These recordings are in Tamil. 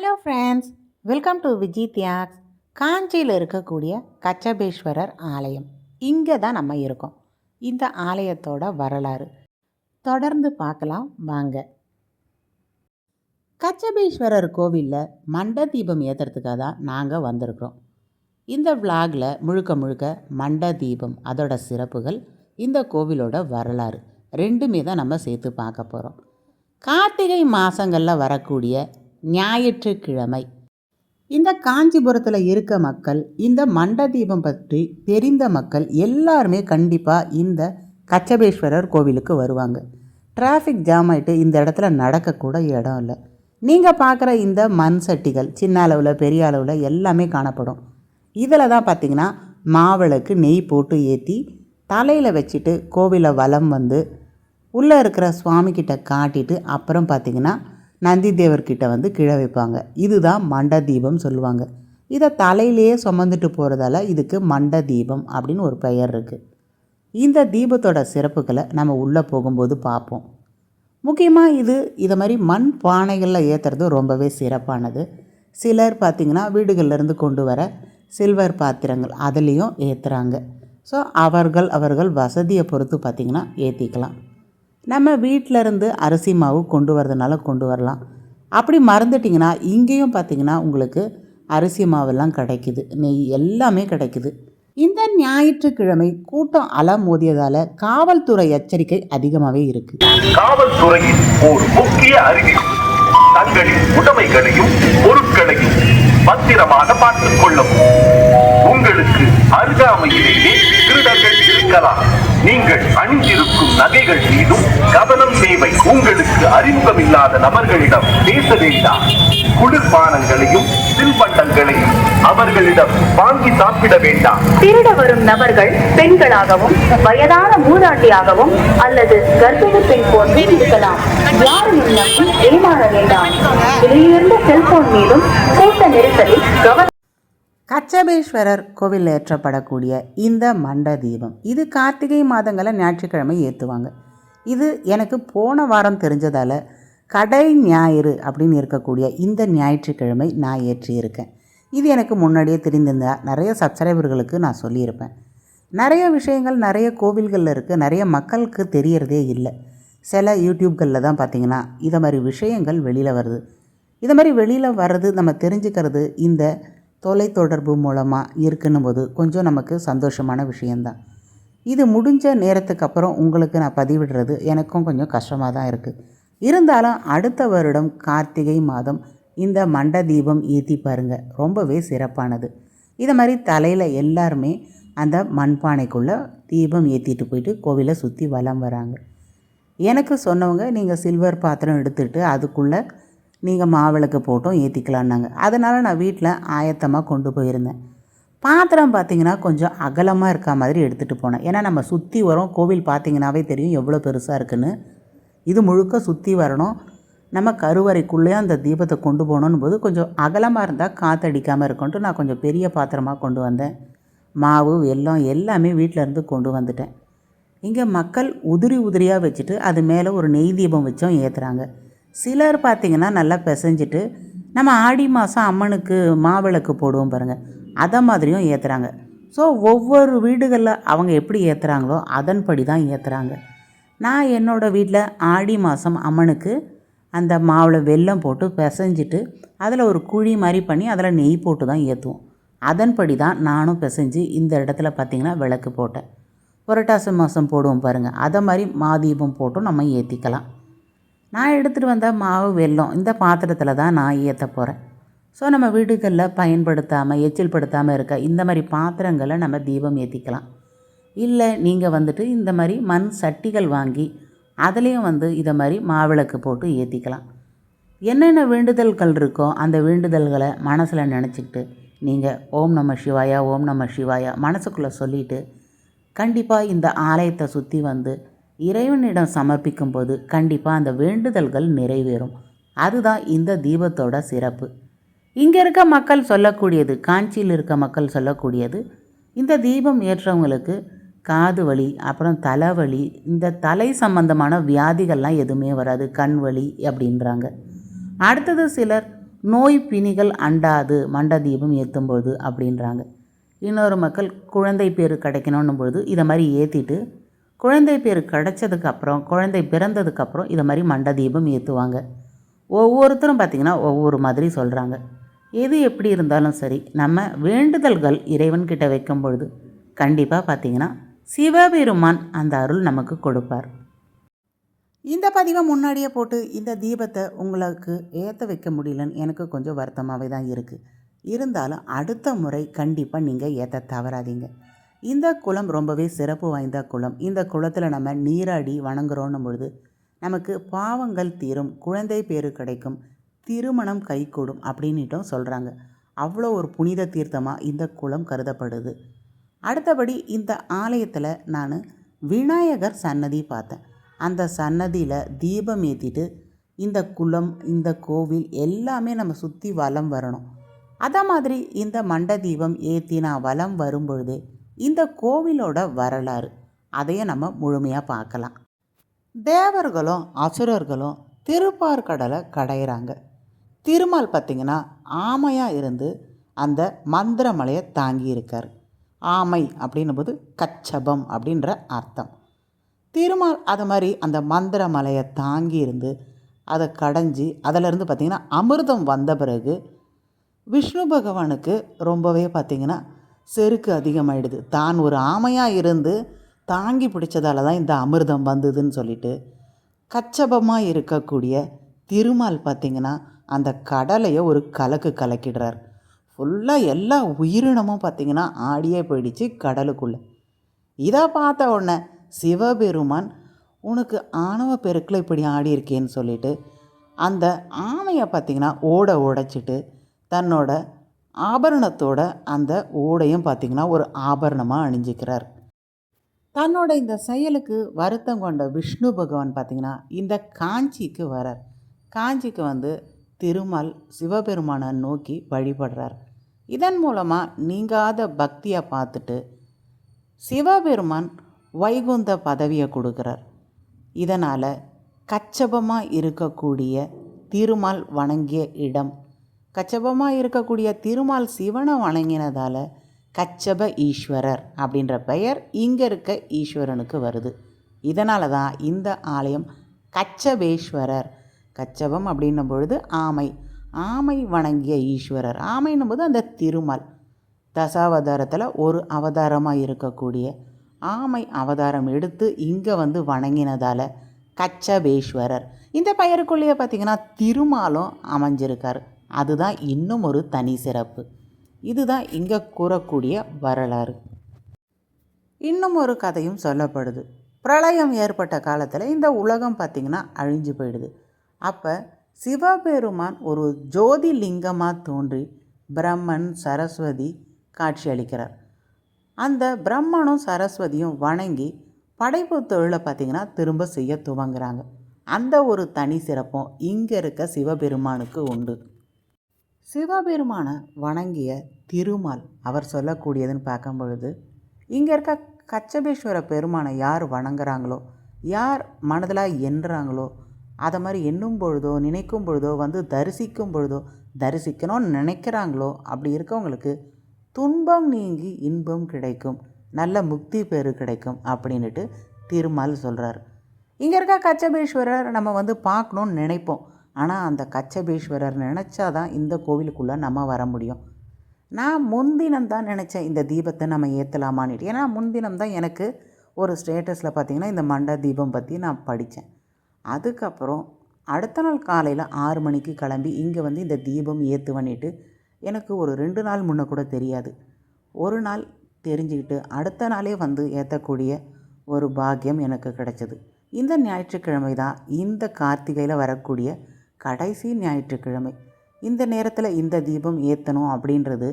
Hello friends welcome to Viji Thiyags காஞ்சியில் இருக்கக்கூடிய கச்சபேஸ்வரர் ஆலயம். இங்கே தான் நம்ம இருக்கோம். இந்த ஆலயத்தோட வரலாறு. தொடர்ந்து பார்க்கலாம் வாங்க. கச்சபேஸ்வரர் கோவிலில் மண்ட தீபம் ஏற்றுறதுக்காக தான் நாங்கள் வந்திருக்கிறோம். இந்த விளாகில் முழுக்க முழுக்க மண்ட தீபம் அதோட சிறப்புகள் இந்த கோவிலோட வரலாறு ரெண்டுமே தான் நம்ம சேர்த்து பார்க்க போகிறோம் கார்த்திகை மாதங்களில் வரக்கூடிய ஞாயிற்றுக்கிழமை. இந்த காஞ்சிபுரத்தில் இருக்க மக்கள் இந்த மண்ட தீபம் பற்றி தெரிந்த மக்கள் எல்லாருமே கண்டிப்பாக இந்த கச்சபேஸ்வரர் கோவிலுக்கு வருவாங்க. டிராஃபிக் ஜாம் ஆகிட்டு இந்த இடத்துல நடக்கக்கூட இடம் இல்லை. நீங்கள் பார்க்குற இந்த மண் சட்டிகள் சின்ன அளவில் பெரிய அளவில் எல்லாமே காணப்படும். இதில் தான் பார்த்திங்கன்னா மாவிளக்கு நெய் போட்டு ஏற்றி தலையில் வச்சுட்டு கோவிலை வலம் வந்து உள்ளே இருக்கிற சுவாமிக்கிட்ட காட்டிட்டு அப்புறம் பார்த்திங்கன்னா நந்தி தேவர்கிட்ட வந்து கீழே வைப்பாங்க. இதுதான் மண்ட தீபம் சொல்லுவாங்க. இதை தலையிலேயே சுமந்துட்டு போகிறதால இதுக்கு மண்ட தீபம் அப்படின்னு ஒரு பெயர் இருக்குது இந்த தீபத்தோட சிறப்புகளை நம்ம உள்ளே போகும்போது பார்ப்போம். முக்கியமாக இது இதை மாதிரி மண் பானைகளில் ஏற்றுறது ரொம்பவே சிறப்பானது. சிலர் பார்த்திங்கன்னா வீடுகள்லேருந்து கொண்டு வர சில்வர் பாத்திரங்கள் அதுலேயும் ஏற்றுறாங்க ஸோ அவர்கள் அவர்கள் வசதியை பொறுத்து பார்த்திங்கன்னா ஏற்றிக்கலாம் நம்ம வீட்டிலருந்து அரிசி மாவு கொண்டு வரதுனால கொண்டு வரலாம். அப்படி மறந்துட்டிங்கன்னா இங்கேயும் பார்த்திங்கன்னா உங்களுக்கு அரிசி மாவெல்லாம் கிடைக்குது. நெய் எல்லாமே கிடைக்குது. இந்த ஞாயிற்றுக்கிழமை கூட்டம் அலம் மோதியதால் காவல்துறை எச்சரிக்கை அதிகமாகவே இருக்குது காவல்துறையின் ஒரு முக்கிய அறிவிப்பு தங்களின் உடைமைகளையும் பொருட்களையும் பத்திரமாக பார்த்துக் கொள்ளவும். உங்களுக்கு அருகாமையிலேயே திருடர்கள் இருக்கலாம். நீங்கள் அணிந்திருக்கும் நகைகள் மீதும் கவனம் தேவை. உங்களுக்கு அறிமுகமில்லாத நபர்களிடம் பேச வேண்டாம். குளிர்பானங்களையும் தின்பண்டங்களையும் அவர்களிடம் வாங்கி சாப்பிட வேண்டாம். திருட வரும் நபர்கள் பெண்களாகவும் வயதான மூதாட்டியாகவும் அல்லது கர்ப்பிணி பெண் போன்றே இருக்கலாம் யாரையும் நம்பி ஏமாற வேண்டாம். வெளியிருந்த செல்போன் மீதும் கூட்ட நெரிசலில் கவனம் கச்சபேஸ்வரர் கோவிலில் ஏற்றப்படக்கூடிய இந்த மண்ட தீபம். இது கார்த்திகை மாதங்களில் ஞாயிற்றுக்கிழமை ஏற்றுவாங்க இது எனக்கு போன வாரம் தெரிஞ்சதால் கடை ஞாயிறு அப்படின்னு இருக்கக்கூடிய இந்த ஞாயிற்றுக்கிழமை நான் ஏற்றியிருக்கேன். இது எனக்கு முன்னாடியே தெரிந்திருந்தால் நிறைய சப்ஸ்கிரைபர்களுக்கு நான் சொல்லியிருப்பேன். நிறைய விஷயங்கள் நிறைய கோவில்களில் இருக்குது நிறைய மக்களுக்கு தெரியறதே இல்லை. சில யூடியூப்களில் தான் பார்த்திங்கன்னா இதை மாதிரி விஷயங்கள் வெளியில் வருது. இதை மாதிரி வெளியில் வர்றது நம்ம தெரிஞ்சுக்கிறது இந்த தொலைத்தொடர்பு மூலமாக இருக்குன்னும் போது கொஞ்சம் நமக்கு சந்தோஷமான விஷயந்தான் இது முடிஞ்ச நேரத்துக்கு அப்புறம் உங்களுக்கு நான் பதிவிடுறது எனக்கும் கொஞ்சம் கஷ்டமாக தான் இருக்குது இருந்தாலும் அடுத்த வருடம் கார்த்திகை மாதம் இந்த மண்ட தீபம் ஏற்றி பாருங்கள் ரொம்பவே சிறப்பானது. இதை மாதிரி தலையில் எல்லாருமே அந்த மண்பானைக்குள்ளே தீபம் ஏற்றிட்டு போயிட்டு கோவிலை சுற்றி வலம் வராங்க. எனக்கு சொன்னவங்க நீங்கள் சில்வர் பாத்திரம் எடுத்துகிட்டு அதுக்குள்ளே நீங்கள் மாவிளக்கு போட்டும் ஏற்றிக்கலான்னாங்க அதனால் நான் வீட்டில் ஆயத்தமாக கொண்டு போயிருந்தேன். பாத்திரம் பார்த்திங்கன்னா கொஞ்சம் அகலமாக இருக்க மாதிரி எடுத்துகிட்டு போனேன். ஏன்னா நம்ம சுற்றி வரோம் கோவில் பார்த்திங்கனாவே தெரியும் எவ்வளோ பெருசாக இருக்குன்னு. இது முழுக்க சுற்றி வரணும். நம்ம கருவறைக்குள்ளேயே அந்த தீபத்தை கொண்டு போகணுன்னு போது கொஞ்சம் அகலமாக இருந்தால் காற்றடிக்காமல் இருக்கும்ட்டு நான் கொஞ்சம் பெரிய பாத்திரமாக கொண்டு வந்தேன். மாவு வெல்லம் எல்லாமே வீட்டில் இருந்து கொண்டு வந்துட்டேன். இங்கே மக்கள் உதிரி உதிரியாக வச்சுட்டு அது மேலே ஒரு நெய் தீபம் வச்சும் ஏற்றுறாங்க சிலர் பார்த்திங்கன்னா நல்லா பிசைஞ்சிட்டு நம்ம ஆடி மாதம் அம்மனுக்கு மாவிளக்கு போடுவோம் பாருங்கள் அதை மாதிரியும் ஏற்றுறாங்க ஸோ ஒவ்வொரு வீடுகளில் அவங்க எப்படி ஏற்றுறாங்களோ அதன்படி தான் ஏற்றுறாங்க நான் என்னோடய வீட்டில் ஆடி மாதம் அம்மனுக்கு அந்த மாவில் வெல்லம் போட்டு பிசைஞ்சிட்டு அதில் ஒரு குழி மாதிரி பண்ணி அதில் நெய் போட்டு தான் ஏற்றுவோம் அதன்படி தான் நானும் பிசைஞ்சு இந்த இடத்துல பார்த்திங்கன்னா விளக்கு போட்டேன். புரட்டாசி மாதம் போடுவோம் பாருங்கள் அதை மாதிரி மாதீபம் போட்டும் நம்ம ஏற்றிக்கலாம் நான் எடுத்துகிட்டு வந்த மாவு வெல்லம் இந்த பாத்திரத்தில் தான் நான் ஏற்ற போகிறேன் ஸோ நம்ம வீடுகளில் பயன்படுத்தாமல் எச்சில் படுத்தாமல் இருக்க இந்த மாதிரி பாத்திரங்களை நம்ம தீபம் ஏற்றிக்கலாம் இல்லை நீங்கள் வந்துட்டு இந்த மாதிரி மண் சட்டிகள் வாங்கி அதுலேயும் வந்து இதை மாதிரி மாவிளக்கு போட்டு ஏற்றிக்கலாம் என்னென்ன வேண்டுதல்கள் இருக்கோ அந்த வேண்டுதல்களை மனசில் நினச்சிக்கிட்டு நீங்கள் ஓம் நம சிவாயா ஓம் நம சிவாயா மனசுக்குள்ளே சொல்லிவிட்டு கண்டிப்பாக இந்த ஆலயத்தை சுற்றி வந்து இறைவனிடம் சமர்ப்பிக்கும் போது கண்டிப்பாக அந்த வேண்டுதல்கள் நிறைவேறும். அதுதான் இந்த தீபத்தோட சிறப்பு. இங்கே இருக்க மக்கள் சொல்லக்கூடியது காஞ்சியில் இருக்க மக்கள் சொல்லக்கூடியது இந்த தீபம் ஏற்றவங்களுக்கு காது வலி அப்புறம் தலைவலி இந்த தலை சம்பந்தமான வியாதிகள்லாம் எதுவுமே வராது கண் வலி அப்படின்றாங்க. அடுத்தது சிலர் நோய் பிணிகள் அண்டாது மண்ட தீபம் ஏற்றும்பொழுது அப்படின்றாங்க. இன்னொரு மக்கள் குழந்தை பேர் கிடைக்கணும்னும் பொழுது இதை மாதிரி ஏற்றிட்டு குழந்தை பேர் கிடைச்சதுக்கப்புறம் குழந்தை பிறந்ததுக்கப்புறம் இதை மாதிரி மண்ட தீபம் ஏற்றுவாங்க ஒவ்வொருத்தரும் பார்த்திங்கன்னா ஒவ்வொரு மாதிரி சொல்கிறாங்க எது எப்படி இருந்தாலும் சரி நம்ம வேண்டுதல்கள் இறைவன்கிட்ட வைக்கும் பொழுது கண்டிப்பாக பார்த்திங்கன்னா சிவபெருமான் அந்த அருள் நமக்கு கொடுப்பார். இந்த பதிவை முன்னாடியே போட்டு இந்த தீபத்தை உங்களுக்கு ஏற்ற வைக்க முடியலன்னு எனக்கு கொஞ்சம் வருத்தமாகவே தான் இருக்குது இருந்தாலும் அடுத்த முறை கண்டிப்பாக நீங்கள் ஏற்ற தவறாதீங்க. இந்த குளம் ரொம்பவே சிறப்பு வாய்ந்த குளம். இந்த குளத்தில் நம்ம நீராடி வணங்குறோன்னும் பொழுது நமக்கு பாவங்கள் தீரும் குழந்தை பேரு கிடைக்கும் திருமணம் கைகூடும் அப்படின்னுட்டும் சொல்கிறாங்க அவ்வளோ ஒரு புனித தீர்த்தமாக இந்த குளம் கருதப்படுது. அடுத்தபடி இந்த ஆலயத்தில் நான் விநாயகர் சன்னதி பார்த்தேன். அந்த சன்னதியில் தீபம் ஏற்றிட்டு இந்த குளம் இந்த கோவில் எல்லாமே நம்ம சுற்றி வலம் வரணும். அதே மாதிரி இந்த மண்ட தீபம் ஏற்றி நான் வலம் வரும்பொழுதே இந்த கோவிலோட வரலாறு. அதையும் நம்ம முழுமையாக பார்க்கலாம். தேவர்களும் அசுரர்களும் திருப்பார்கடலை கடையிறாங்க. திருமால் பார்த்திங்கன்னா ஆமையாக இருந்து அந்த மந்திரமலையை தாங்கி இருக்கார் ஆமை அப்படின்னும் போது கச்சபம் அப்படின்ற அர்த்தம். திருமால் அது மாதிரி அந்த மந்திர மலையை தாங்கி இருந்து அதை கடைஞ்சி அதிலிருந்து பார்த்திங்கன்னா அமிர்தம் வந்த பிறகு விஷ்ணு பகவானுக்கு ரொம்பவே பார்த்திங்கன்னா செருக்கு அதிகமாயிடுது. தான் ஒரு ஆமையாக இருந்து தாங்கி பிடிச்சதால தான் இந்த அமிர்தம் வந்ததுன்னு சொல்லிட்டு கச்சபமாக இருக்கக்கூடிய திருமால் பார்த்திங்கன்னா அந்த கடலையை ஒரு கலக்கு கலக்கிடுறார். ஃபுல்லாக எல்லா உயிரினமும் பார்த்திங்கன்னா ஆடியே போயிடுச்சு கடலுக்குள்ளே. இதை பார்த்த உடனே சிவபெருமான் உனக்கு ஆணவ பெருக்கில் இப்படி ஆடி இருக்கேன்னு சொல்லிட்டு அந்த ஆமையை பார்த்திங்கன்னா ஓட உடைச்சிட்டு தன்னோட ஆபரணத்தோட அந்த ஓடையும் பார்த்திங்கன்னா ஒரு ஆபரணமாக அணிஞ்சிக்கிறார். தன்னோட இந்த செயலுக்கு வருத்தம் கொண்ட விஷ்ணு பகவான் பார்த்திங்கன்னா இந்த காஞ்சிக்கு வரார். காஞ்சிக்கு வந்து திருமால் சிவபெருமானை நோக்கி வழிபடுறார். இதன் மூலமாக நீங்காத பக்தியை பார்த்துட்டு சிவபெருமான் வைகுந்த பதவியை கொடுக்குறார். இதனால் கச்சபமாக இருக்கக்கூடிய திருமால் வணங்கிய இடம் கச்சபமாக இருக்கக்கூடிய திருமால் சிவனை வணங்கினதால் கச்சப ஈஸ்வரர் அப்படின்ற பெயர் இங்கே இருக்க ஈஸ்வரனுக்கு வருது. இதனால தான் இந்த ஆலயம் கச்சபேஸ்வரர். கச்சபம் அப்படின்னும் பொழுது ஆமை. ஆமை வணங்கிய ஈஸ்வரர். ஆமைன்னும் போது அந்த திருமால். தசாவதாரத்தில் ஒரு அவதாரமாக இருக்கக்கூடிய ஆமை அவதாரம் எடுத்து இங்கே வந்து வணங்கினதால் கச்சபேஸ்வரர். இந்த பெயருக்குள்ளேயே பார்த்திங்கன்னா திருமாலும் அமைஞ்சிருக்கார். அதுதான் இன்னும் ஒரு தனி சிறப்பு. இதுதான் இங்கே கூறக்கூடிய வரலாறு. இன்னும் ஒரு கதையும் சொல்லப்படுது. பிரளயம் ஏற்பட்ட காலத்தில் இந்த உலகம் பார்த்திங்கன்னா அழிஞ்சு போயிடுது. அப்போ சிவபெருமான் ஒரு ஜோதி லிங்கமாக தோன்றி பிரம்மன் சரஸ்வதி காட்சி அளிக்கிறார். அந்த பிரம்மனும் சரஸ்வதியும் வணங்கி படைப்பு தொழிலை பார்த்திங்கன்னா திரும்ப செய்ய துவங்குறாங்க. அந்த ஒரு தனி சிறப்பும் இங்கே இருக்க சிவபெருமானுக்கு உண்டு. சிவபெருமானை வணங்கிய திருமால் அவர் சொல்லக்கூடியதுன்னு பார்க்கும் பொழுது இங்கே இருக்க கச்சபேஸ்வர பெருமானை யார் வணங்குறாங்களோ யார் மனதில் எண்ணுறாங்களோ அதை மாதிரி எண்ணும் பொழுதோ நினைக்கும் பொழுதோ வந்து தரிசிக்கும் பொழுதோ தரிசிக்கணும்னு நினைக்கிறாங்களோ அப்படி இருக்கவங்களுக்கு துன்பம் நீங்கி இன்பம் கிடைக்கும் நல்ல முக்தி பேரு கிடைக்கும் அப்படின்ட்டு திருமால் சொல்கிறார் இங்கே இருக்க கச்சபேஸ்வரர் நம்ம வந்து பார்க்கணுன்னு நினைப்போம். ஆனால் அந்த கச்சபேஸ்வரர் நினச்சாதான் இந்த கோவிலுக்குள்ளே நம்ம வர முடியும். நான் முன்தினம் தான் நினச்சேன் இந்த தீபத்தை நம்ம ஏற்றலாமான்னுட்டு ஏன்னா முன்தினம் தான் எனக்கு ஒரு ஸ்டேட்டஸில் பார்த்திங்கன்னா இந்த மண்ட தீபம் பற்றி நான் படித்தேன் அதுக்கப்புறம் அடுத்த நாள் காலையில் ஆறு மணிக்கு கிளம்பி இங்கே வந்து இந்த தீபம் ஏற்று பண்ணிட்டு எனக்கு ஒரு ரெண்டு நாள் முன்ன கூட தெரியாது. ஒரு நாள் தெரிஞ்சுக்கிட்டு அடுத்த நாளே வந்து ஏற்றக்கூடிய ஒரு பாக்கியம் எனக்கு கிடைச்சது. இந்த ஞாயிற்றுக்கிழமை தான் இந்த கார்த்திகையில் வரக்கூடிய கடைசி ஞாயிற்றுக்கிழமை. இந்த நேரத்தில் இந்த தீபம் ஏற்றணும் அப்படின்றது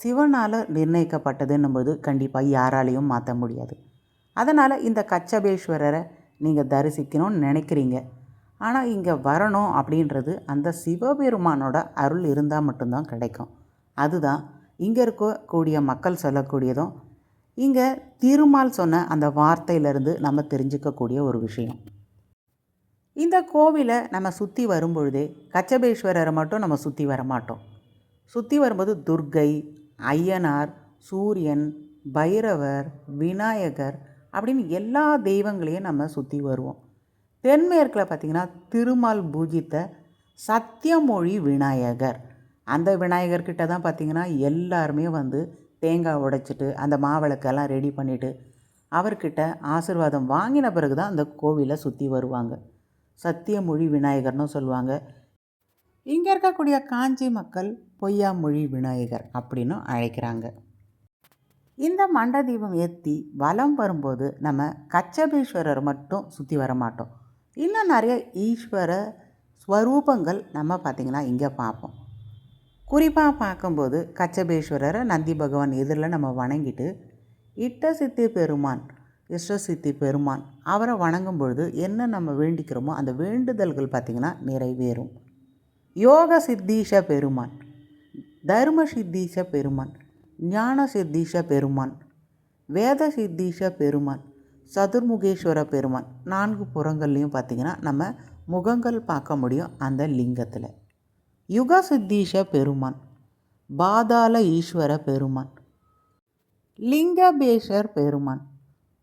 சிவனால் நிர்ணயிக்கப்பட்டதுன்னும்போது கண்டிப்பாக யாராலையும் மாற்ற முடியாது. அதனால் இந்த கச்சபேஸ்வரரை நீங்கள் தரிசிக்கணும்னு நினைக்கிறீங்க. ஆனால் இங்கே வரணும் அப்படின்றது அந்த சிவபெருமானோட அருள் இருந்தால் மட்டும்தான் கிடைக்கும். அதுதான் இங்கே இருக்கக்கூடிய மக்கள் சொல்லக்கூடியதும். இங்கே திருமால் சொன்ன அந்த வார்த்தையிலேருந்து நம்ம தெரிஞ்சுக்கக்கூடிய ஒரு விஷயம். இந்த கோவிலை நம்ம சுற்றி வரும்பொழுதே கச்சபேஸ்வரரை மட்டும் நம்ம சுற்றி வர மாட்டோம் சுற்றி வரும்போது துர்க்கை ஐயனார் சூரியன் பைரவர் விநாயகர் அப்படின்னு எல்லா தெய்வங்களையும் நம்ம சுற்றி வருவோம். தென்மேற்கில் பார்த்திங்கன்னா திருமால் பூஜித்த சத்தியமொழி விநாயகர். அந்த விநாயகர்கிட்ட தான் பார்த்திங்கன்னா எல்லாருமே வந்து தேங்காய் உடைச்சிட்டு அந்த மாவிளக்கெல்லாம் ரெடி பண்ணிவிட்டு அவர்கிட்ட ஆசிர்வாதம் வாங்கின பிறகு தான் அந்த கோவிலை சுற்றி வருவாங்க. சத்தியமொழி விநாயகர்னு சொல்லுவாங்க. இங்கே இருக்கக்கூடிய காஞ்சி மக்கள் பொய்யாமொழி விநாயகர் அப்படின்னும் அழைக்கிறாங்க. இந்த மண்ட தீபம் ஏற்றி வலம் வரும்போது நம்ம கச்சபீஸ்வரர் மட்டும் சுற்றி வர மாட்டோம். இன்னும் நிறைய ஈஸ்வர ஸ்வரூபங்கள் நம்ம பார்த்திங்கன்னா இங்கே பார்ப்போம். குறிப்பாக பார்க்கும்போது கச்சபேஸ்வரரை நந்தி பகவான் எதிரில் நம்ம வணங்கிட்டு இட்ட சித்தி பெருமான் இஷ்டசித்தி பெருமான் அவரை வணங்கும் பொழுது என்ன நம்ம வேண்டிக்கிறோமோ அந்த வேண்டுதல்கள் பார்த்திங்கன்னா நிறைவேறும். யோக சித்தீஷ பெருமான் தர்ம சித்தீஷ பெருமான் ஞான சித்தீஷ பெருமான் வேத சித்தீஷ பெருமான் சதுர்முகேஸ்வர பெருமான் நான்கு புறங்கள்லையும் பார்த்திங்கன்னா நம்ம முகங்கள் பார்க்க முடியும் அந்த லிங்கத்தில். யுக சித்தீஷ பெருமான் பாதாள ஈஸ்வர பெருமான் லிங்கபேஷர் பெருமான்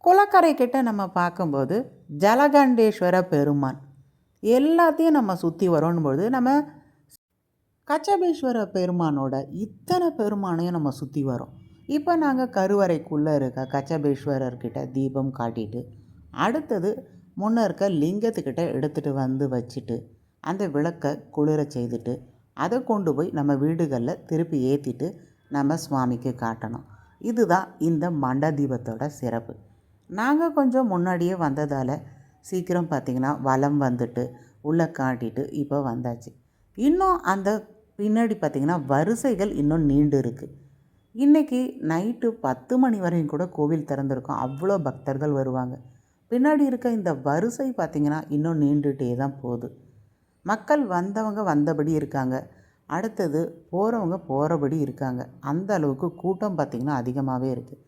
குளக்கரை கிட்ட நம்ம பார்க்கும்போது ஜலகண்டேஸ்வர பெருமான். எல்லாத்தையும் நம்ம சுற்றி வரோன்னும்போது நம்ம கச்சபேஸ்வர பெருமானோட இத்தனை பெருமானையும் நம்ம சுற்றி வரோம். இப்போ நாங்கள் கருவறைக்குள்ளே இருக்க கச்சபேஸ்வரர்கிட்ட தீபம் காட்டிட்டு அடுத்தது முன்ன இருக்க லிங்கத்துக்கிட்ட எடுத்துகிட்டு வந்து வச்சுட்டு அந்த விளக்கை குளிர செய்துட்டு அதை கொண்டு போய் நம்ம வீடுகளில் திருப்பி ஏற்றிட்டு நம்ம சுவாமிக்கு காட்டணும். இதுதான் இந்த மண்ட தீபத்தோட சிறப்பு. நாங்கள் கொஞ்சம் முன்னாடியே வந்ததால் சீக்கிரம் பார்த்திங்கன்னா வலம் வந்துட்டு உள்ளே காட்டிட்டு இப்போ வந்தாச்சு. இன்னும் அந்த பின்னாடி பார்த்திங்கன்னா வரிசைகள் இன்னும் நீண்டு இருக்குது இன்றைக்கி நைட்டு பத்து மணி வரையும் கூட கோவில் திறந்திருக்கும். அவ்வளோ பக்தர்கள் வருவாங்க. பின்னாடி இருக்க இந்த வரிசை பார்த்திங்கன்னா இன்னும் நீண்டுகிட்டே தான் போகுது. மக்கள் வந்தவங்க வந்தபடி இருக்காங்க. அடுத்தது போகிறவங்க போகிறபடி இருக்காங்க. அந்த அளவுக்கு கூட்டம் பார்த்திங்கன்னா அதிகமாகவே இருக்குது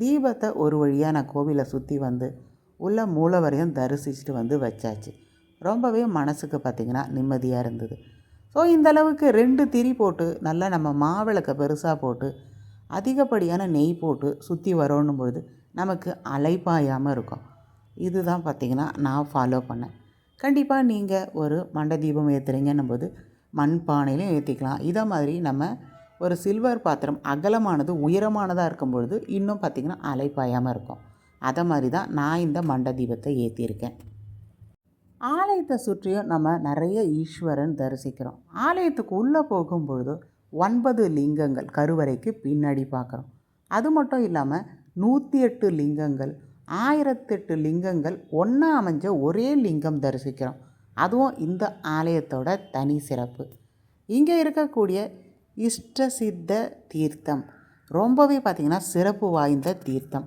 தீபத்தை ஒரு வழியாக நான் கோவிலை சுற்றி வந்து உள்ள மூலவரையும் தரிசிச்சுட்டு வந்து வச்சாச்சு. ரொம்பவே மனசுக்கு பார்த்திங்கன்னா நிம்மதியாக இருந்தது. ஸோ இந்த அளவுக்கு ரெண்டு திரி போட்டு நல்லா நம்ம மாவிளக்கை பெருசாக போட்டு அதிகப்படியான நெய் போட்டு சுற்றி வரணும் பொழுது நமக்கு அலைப்பாயாமல் இருக்கும். இதுதான் பார்த்திங்கன்னா நான் ஃபாலோ பண்ணேன். கண்டிப்பாக நீங்கள் ஒரு மண்ட தீபம் ஏற்றுறீங்கன்னும் போது மண் பானையிலையும் ஏற்றிக்கலாம் இதை மாதிரி நம்ம ஒரு சில்வர் பாத்திரம் அகலமானது உயரமானதாக இருக்கும் பொழுது இன்னும் பார்த்திங்கன்னா அலைப்பாயாமல் இருக்கும். அதை மாதிரி தான் நான் இந்த மண்ட தீபத்தை ஏற்றியிருக்கேன் ஆலயத்தை சுற்றியும் நம்ம நிறைய ஈஸ்வரன் தரிசிக்கிறோம். ஆலயத்துக்கு உள்ளே போகும்பொழுது ஒன்பது லிங்கங்கள் கருவறைக்கு பின்னாடி பார்க்குறோம் அது மட்டும் இல்லாமல் நூற்றி எட்டு லிங்கங்கள் ஆயிரத்தெட்டு லிங்கங்கள் ஒன்றா அமைஞ்ச ஒரே லிங்கம் தரிசிக்கிறோம். அதுவும் இந்த ஆலயத்தோட தனி சிறப்பு. இங்கே இருக்கக்கூடிய இஷ்ட சித்த தீர்த்தம். ரொம்பவே பார்த்திங்கன்னா சிறப்பு வாய்ந்த தீர்த்தம்.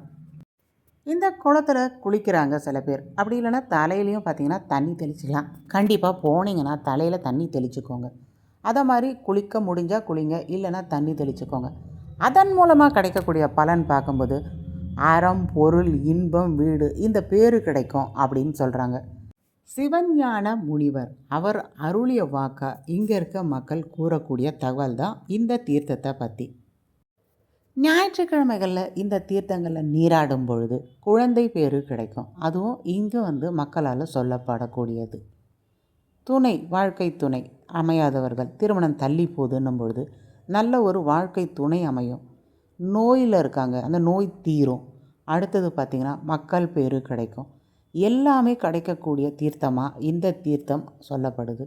இந்த குளத்தில் குளிக்கிறாங்க சில பேர். அப்படி இல்லைன்னா தலையிலையும் பார்த்தீங்கன்னா தண்ணி தெளிச்சிக்கலாம். கண்டிப்பாக போனீங்கன்னா தலையில் தண்ணி தெளிச்சுக்கோங்க. அதை மாதிரி குளிக்க முடிஞ்சால் குளிங்க இல்லைன்னா தண்ணி தெளிச்சுக்கோங்க. அதன் மூலமாக கிடைக்கக்கூடிய பலன் பார்க்கும்போது அறம் பொருள் இன்பம் வீடு இந்த பேர் கிடைக்கும் அப்படின்னு சொல்கிறாங்க சிவஞான முனிவர். அவர் அருளிய வாக்கா இங்கே இருக்க மக்கள் கூறக்கூடிய தகவல் தான் இந்த தீர்த்தத்தை பற்றி ஞாயிற்றுக்கிழமைகளில் இந்த தீர்த்தங்களில் நீராடும் பொழுது குழந்தை பேரு கிடைக்கும். அதுவும் இங்கே வந்து மக்களால் சொல்லப்படக்கூடியது. துணை வாழ்க்கை துணை அமையாதவர்கள் திருமணம் தள்ளி போகுதுன்னும் பொழுது நல்ல ஒரு வாழ்க்கை துணை அமையும். நோயில் இருக்காங்க. அந்த நோய் தீரும். அடுத்தது பார்த்திங்கன்னா மக்கள் பேரு கிடைக்கும். எல்லாமே கிடைக்கக்கூடிய தீர்த்தமாக இந்த தீர்த்தம் சொல்லப்படுது.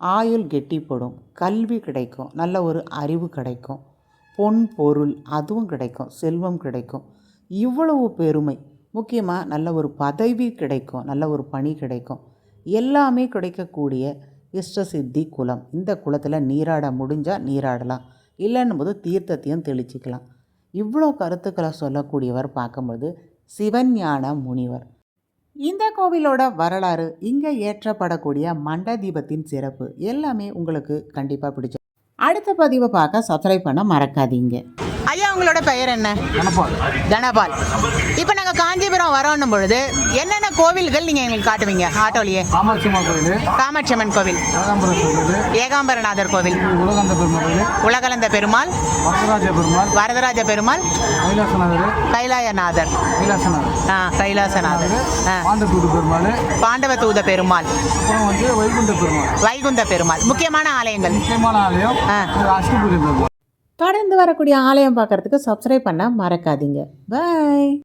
ஆயுள் கெட்டிப்படும் கல்வி கிடைக்கும் நல்ல ஒரு அறிவு கிடைக்கும் பொன் பொருள் அதுவும் கிடைக்கும் செல்வம் கிடைக்கும். இவ்வளவு பெருமை முக்கியமாக நல்ல ஒரு பதவி கிடைக்கும் நல்ல ஒரு பணி கிடைக்கும். எல்லாமே கிடைக்கக்கூடிய இஷ்ட சித்தி குலம். இந்த குளத்தில் நீராட முடிஞ்சால் நீராடலாம். இல்லைன்னும் போது தீர்த்தத்தையும் தெளிச்சிக்கலாம். இவ்வளோ கருத்துக்களை சொல்லக்கூடியவர் பார்க்கும்போது சிவஞான முனிவர். இந்த கோவிலோட வரலாறு இங்கே ஏற்றப்படக்கூடிய மண்ட தீபத்தின் சிறப்பு எல்லாமே உங்களுக்கு கண்டிப்பாக பிடிச்ச அடுத்த பதிவை பார்க்க சப்ஸ்கிரைப் பண்ண மறக்காதீங்க. ஐயா உங்களோட பெயர் என்ன? தனபால். தனபால். இப்போ நாங்கள் காஞ்சிபுரம் வரோன்னும் பொழுது என்னென்ன கோவில்கள் நீங்கள் எங்களுக்கு காட்டுவீங்க? ஆட்டோலியே. காமாட்சி அம்மன் கோவில். ஏகாம்பரநாதர் கோவில். உலகந்த பெருமாள் வரதராஜ பெருமாள். வரதராஜ பெருமாள். கைலாசநாதர். கைலாயநாதர். கைலாசநாதர். பாண்டவ தூத பெருமாள். வைகுண்ட பெருமாள். முக்கியமான ஆலயங்கள். முக்கியமான ஆலயம் தொடர்ந்து வரக்கூடிய ஆலயம் பார்க்கறதுக்கு சப்ஸ்கிரைப் பண்ண மறக்காதீங்க. பை